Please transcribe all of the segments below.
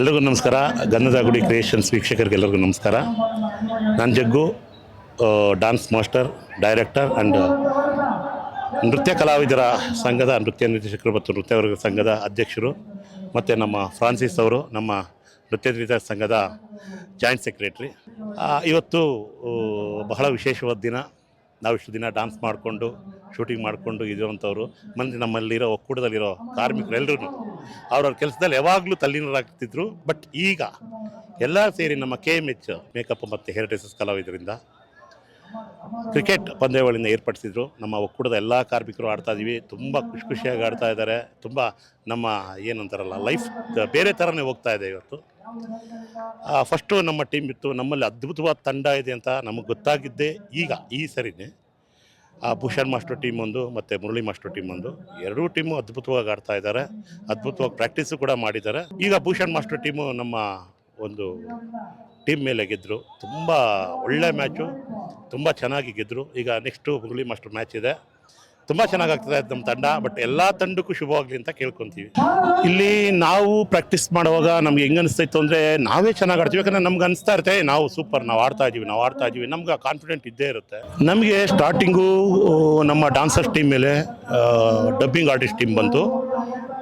ಎಲ್ರಿಗೂ ನಮಸ್ಕಾರ. ಗಂಧದ ಗುಡಿ ಕ್ರಿಯೇಷನ್ಸ್ ವೀಕ್ಷಕರಿಗೆ ಎಲ್ಲರಿಗೂ ನಮಸ್ಕಾರ. ನಾನು Jaggu dance master director and ನೃತ್ಯ ಕಲಾವಿದರ ಸಂಘದ ನೃತ್ಯ ನಿರ್ದೇಶಕರು ಮತ್ತು ನೃತ್ಯ ವರ್ಗ ಸಂಘದ ಅಧ್ಯಕ್ಷರು ಮತ್ತು ನಮ್ಮ ಫ್ರಾನ್ಸಿಸ್ ಅವರು, ನಮ್ಮ ನೃತ್ಯ ನಿರ್ದೇಶಕ ಸಂಘದ ಜಾಯಿಂಟ್ ಸೆಕ್ರೆಟ್ರಿ ಇವತ್ತು ಬಹಳ ವಿಶೇಷವಾದ ದಿನ. ನಾವು ಇಷ್ಟು ದಿನ ಡ್ಯಾನ್ಸ್ ಮಾಡಿಕೊಂಡು ಶೂಟಿಂಗ್ ಮಾಡಿಕೊಂಡು ಇರುವಂಥವ್ರು ಮಂದಿ ನಮ್ಮಲ್ಲಿರೋ ಒಕ್ಕೂಟದಲ್ಲಿರೋ ಕಾರ್ಮಿಕರೆಲ್ಲರೂ ಅವ್ರವ್ರ ಕೆಲಸದಲ್ಲಿ ಯಾವಾಗಲೂ ತಲ್ಲೀನರಾಗ್ತಿದ್ರು. ಬಟ್ ಈಗ ಎಲ್ಲ ಸೇರಿ ನಮ್ಮ ಕೆ ಎಂ ಎಚ್ ಮೇಕಪ್ ಮತ್ತು ಹೇರ್ ಡ್ರೆಸಸ್ ಕಲಾವಿದರಿಂದ ಕ್ರಿಕೆಟ್ ಪಂದ್ಯಾವಳಿನ ಏರ್ಪಡಿಸಿದ್ರು. ನಮ್ಮ ಒಕ್ಕೂಟದ ಎಲ್ಲ ಕಾರ್ಮಿಕರು ಆಡ್ತಾ ಇದ್ದೀವಿ ತುಂಬ ಖುಷಿ ಖುಷಿಯಾಗಿ ಆಡ್ತಾ ಇದ್ದಾರೆ. ತುಂಬ ನಮ್ಮ ಏನಂತಾರಲ್ಲ ಲೈಫ್ ಬೇರೆ ಥರನೇ ಹೋಗ್ತಾ ಇದೆ ಇವತ್ತು. ಫಸ್ಟು ನಮ್ಮ ಟೀಮ್ ಇತ್ತು. ನಮ್ಮಲ್ಲಿ ಅದ್ಭುತವಾದ ತಂಡ ಇದೆ ಅಂತ ನಮಗೆ ಗೊತ್ತಾಗಿದ್ದೇ ಈಗ ಈ ಸರಿನೇ. ಆ ಭೂಷಣ್ ಮಾಸ್ಟರ್ ಟೀಮ್ ಒಂದು, ಮತ್ತು ಮುರಳಿ ಮಾಸ್ಟರ್ ಟೀಮ್ ಒಂದು. ಎರಡೂ ಟೀಮು ಅದ್ಭುತವಾಗಿ ಆಡ್ತಾ ಇದ್ದಾರೆ ಅದ್ಭುತವಾಗಿ ಪ್ರಾಕ್ಟೀಸು ಕೂಡ ಮಾಡಿದ್ದಾರೆ ಈಗ ಭೂಷಣ್ ಮಾಸ್ಟರ್ ಟೀಮು ನಮ್ಮ ಒಂದು ಟೀಮ್ ಮೇಲೆ ಗೆದ್ದರು ತುಂಬ ಒಳ್ಳೆ ಮ್ಯಾಚು ತುಂಬ ಚೆನ್ನಾಗಿ ಗೆದ್ದರು ಈಗ ನೆಕ್ಸ್ಟು ಮುರಳಿ ಮಾಸ್ಟರ್ ಮ್ಯಾಚ್ ಇದೆ. ತುಂಬ ಚೆನ್ನಾಗಿ ಆಗ್ತದೆ ನಮ್ಮ ತಂಡ ಬಟ್ ಎಲ್ಲ ತಂಡಕ್ಕೂ ಶುಭವಾಗಲಿ ಅಂತ ಕೇಳ್ಕೊತೀವಿ. ಇಲ್ಲಿ ನಾವು ಪ್ರಾಕ್ಟೀಸ್ ಮಾಡುವಾಗ ನಮ್ಗೆ ಹೆಂಗೆ ಅನಿಸ್ತಾ ಇತ್ತು ಅಂದರೆ ನಾವೇ ಚೆನ್ನಾಗಿ ಆಡ್ತೀವಿ ಯಾಕಂದರೆ ನಮ್ಗೆ ಅನಿಸ್ತಾ ಇರುತ್ತೆ ನಾವು ಸೂಪರ್ ನಾವು ಆಡ್ತಾ ಇದ್ದೀವಿ ನಾವು ಆಡ್ತಾ ಇದ್ದೀವಿ ನಮ್ಗೆ ಕಾನ್ಫಿಡೆಂಟ್ ಇದ್ದೇ ಇರುತ್ತೆ. ನಮಗೆ ಸ್ಟಾರ್ಟಿಂಗು ನಮ್ಮ ಡಾನ್ಸರ್ಸ್ ಟೀಮ್ ಮೇಲೆ ಡಬ್ಬಿಂಗ್ ಆರ್ಟಿಸ್ಟ್ ಟೀಮ್ ಬಂತು.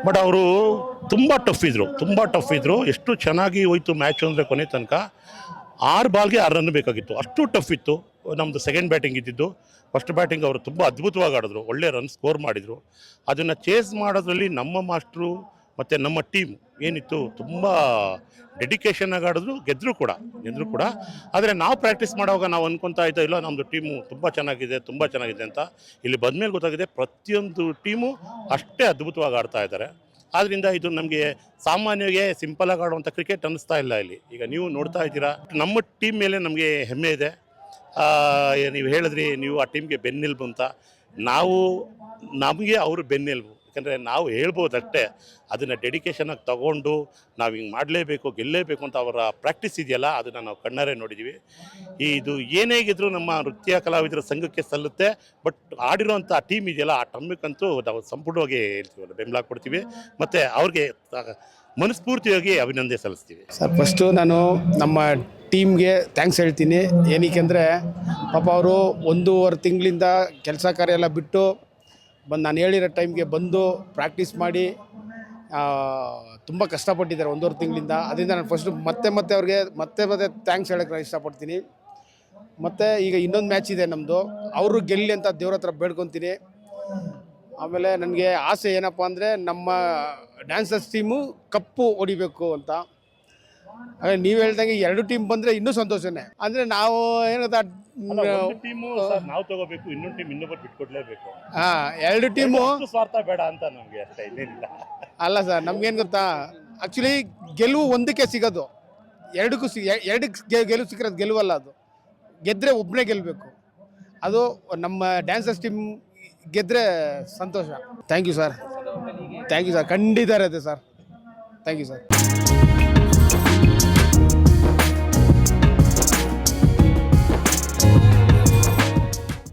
ಬಟ್ ಅವರು ತುಂಬ ಟಫ್ ಇದ್ರು ತುಂಬ ಟಫ್ ಇದ್ರು. ಎಷ್ಟು ಚೆನ್ನಾಗಿ ಹೋಯ್ತು ಮ್ಯಾಚ್ ಅಂದರೆ ಕೊನೆ ತನಕ ಆರು ಬಾಲ್ಗೆ ಆರು ರನ್ ಬೇಕಾಗಿತ್ತು. ಅಷ್ಟು ಟಫ್ ಇತ್ತು. ನಮ್ಮದು ಸೆಕೆಂಡ್ ಬ್ಯಾಟಿಂಗ್ ಇದ್ದಿದ್ದು. ಫಸ್ಟ್ ಬ್ಯಾಟಿಂಗ್ ಅವರು ತುಂಬ ಅದ್ಭುತವಾಗಿ ಆಡಿದ್ರು. ಒಳ್ಳೆ ರನ್ ಸ್ಕೋರ್ ಮಾಡಿದರು. ಅದನ್ನು ಚೇಸ್ ಮಾಡೋದ್ರಲ್ಲಿ ನಮ್ಮ ಮಾಸ್ಟ್ರು ಮತ್ತು ನಮ್ಮ ಟೀಮ್ ಏನಿತ್ತು ತುಂಬ ಡೆಡಿಕೇಶನ್ನಾಗಿ ಆಡಿದ್ರು. ಗೆದ್ದರು ಕೂಡ ಗೆದ್ದರು ಕೂಡ. ಆದರೆ ನಾವು ಪ್ರಾಕ್ಟೀಸ್ ಮಾಡುವಾಗ ನಾವು ಅನ್ಕೊತಾ ಇದ್ದೋ ಇಲ್ಲ ನಮ್ಮದು ಟೀಮು ತುಂಬ ಚೆನ್ನಾಗಿದೆ ತುಂಬ ಚೆನ್ನಾಗಿದೆ ಅಂತ ಇಲ್ಲಿ ಬಂದಮೇಲೆ ಗೊತ್ತಾಗಿದೆ ಪ್ರತಿಯೊಂದು ಟೀಮು ಅಷ್ಟೇ ಅದ್ಭುತವಾಗಿ ಆಡ್ತಾ ಇದ್ದಾರೆ. ಆದ್ದರಿಂದ ಇದು ನಮಗೆ ಸಾಮಾನ್ಯವಾಗಿ ಸಿಂಪಲಾಗಿ ಆಡುವಂಥ ಕ್ರಿಕೆಟ್ ಅನ್ನಿಸ್ತಾ ಇಲ್ಲ ಇಲ್ಲಿ. ಈಗ ನೀವು ನೋಡ್ತಾ ಇದ್ದೀರಾ, ನಮ್ಮ ಟೀಮ್ ಮೇಲೆ ನಮಗೆ ಹೆಮ್ಮೆ ಇದೆ. ನೀವು ಹೇಳಿದ್ರಿ ನೀವು ಆ ಟೀಮ್ಗೆ ಬೆನ್ನೆಲುಬು ಅಂತ. ನಾವು, ನಮಗೆ ಅವರು ಬೆನ್ನೆಲುಬು. ಯಾಕಂದರೆ ನಾವು ಹೇಳ್ಬೋದಷ್ಟೇ, ಅದನ್ನು ಡೆಡಿಕೇಶನಾಗಿ ತಗೊಂಡು ನಾವು ಹಿಂಗೆ ಮಾಡಲೇಬೇಕು ಗೆಲ್ಲಲೇಬೇಕು ಅಂತ ಅವರ ಪ್ರಾಕ್ಟೀಸ್ ಇದೆಯಲ್ಲ, ಅದನ್ನು ನಾವು ಕಣ್ಣಾರೆ ನೋಡಿದ್ದೀವಿ ಇದು ಏನೇ ನಮ್ಮ ನೃತ್ಯ ಕಲಾವಿದರ ಸಂಘಕ್ಕೆ ಸಲ್ಲುತ್ತೆ ಬಟ್ ಆಡಿರೋಂಥ ಟೀಮ್ ಇದೆಯಲ್ಲ, ಆ ಟಮ್ಮಕ್ಕಂತೂ ನಾವು ಸಂಪೂರ್ಣವಾಗಿ ಹೇಳ್ತೀವಿ ಬೆಂಬಲ ಕೊಡ್ತೀವಿ. ಮತ್ತು ಅವ್ರಿಗೆ ಮನಸ್ಫೂರ್ತಿಯಾಗಿ ಅಭಿನಂದನೆ ಸಲ್ಲಿಸ್ತೀವಿ. ಸರ್ ಫಸ್ಟು ನಾನು ನಮ್ಮ ಟೀಮ್ಗೆ ಥ್ಯಾಂಕ್ಸ್ ಹೇಳ್ತೀನಿ. ಏನಕ್ಕೆ ಅಂದರೆ, ಪಾಪ ಅವರು ಒಂದೂವರೆ ತಿಂಗಳಿಂದ ಕೆಲಸ ಕಾರ್ಯ ಎಲ್ಲ ಬಿಟ್ಟು ಬಂದು ನಾನು ಹೇಳಿರೋ ಟೈಮ್ಗೆ ಬಂದು ಪ್ರಾಕ್ಟೀಸ್ ಮಾಡಿ ತುಂಬ ಕಷ್ಟಪಟ್ಟಿದ್ದಾರೆ ಒಂದೂವರೆ ತಿಂಗಳಿಂದ. ಅದರಿಂದ ನಾನು ಫಸ್ಟು ಮತ್ತೆ ಮತ್ತೆ ಅವ್ರಿಗೆ ಮತ್ತೆ ಮತ್ತೆ ಥ್ಯಾಂಕ್ಸ್ ಹೇಳಕ್ಕೆ ನಾನು ಇಷ್ಟಪಡ್ತೀನಿ. ಮತ್ತು ಈಗ ಇನ್ನೊಂದು ಮ್ಯಾಚ್ ಇದೆ ನಮ್ಮದು ಅವರು ಗೆಲ್ಲಿ ಅಂತ ದೇವ್ರ ಹತ್ರ ಬೇಡ್ಕೊತೀನಿ. ಆಮೇಲೆ ನನಗೆ ಆಸೆ ಏನಪ್ಪ ಅಂದರೆ ನಮ್ಮ ಡ್ಯಾನ್ಸರ್ಸ್ ಟೀಮು ಕಪ್ಪು ಹೊಡಿಬೇಕು ಅಂತ. ನೀವು ಹೇಳ್ದಂಗೆ ಎರಡು ಟೀಮ್ ಬಂದರೆ ಇನ್ನೂ ಸಂತೋಷನೇ. ಅಂದರೆ ನಾವು ಏನದ ಟೀಮು ನಾವು ತಗೋಬೇಕು ಇನ್ನೊಂದು ಟೀಮ್ ಇನ್ನೊಬ್ಬರು ಬಿಟ್ಕೊಡ್ಲೇಬೇಕು. ಹಾಂ ಎರಡು ಟೀಮು ಸ್ವಾರ್ಥ ಬೇಡ ಅಂತ ನಮಗೆ ಅಷ್ಟೇ ಇನ್ನೇನಿಲ್ಲ ಅಲ್ಲ ಸರ್ ನಮ್ಗೇನು ಗೊತ್ತಾ? ಆ್ಯಕ್ಚುಲಿ ಗೆಲುವು ಒಂದಕ್ಕೆ ಸಿಗೋದು. ಎರಡಕ್ಕೂ ಸಿ ಎರಡಕ್ಕೆ ಗೆಲುವು ಸಿಕ್ಕಿರೋದು ಗೆಲುವಲ್ಲ ಅದು. ಗೆದ್ದರೆ ಒಬ್ಬನೇ ಗೆಲ್ಲಬೇಕು ಅದು ನಮ್ಮ ಡ್ಯಾನ್ಸರ್ಸ್ ಟೀಮ್ ಗೆದ್ದರೆ ಸಂತೋಷ. Thank you sir thank you sir ಖಂಡಿತ ಇರುತ್ತೆ ಸರ್ ಥ್ಯಾಂಕ್ ಯು ಸರ್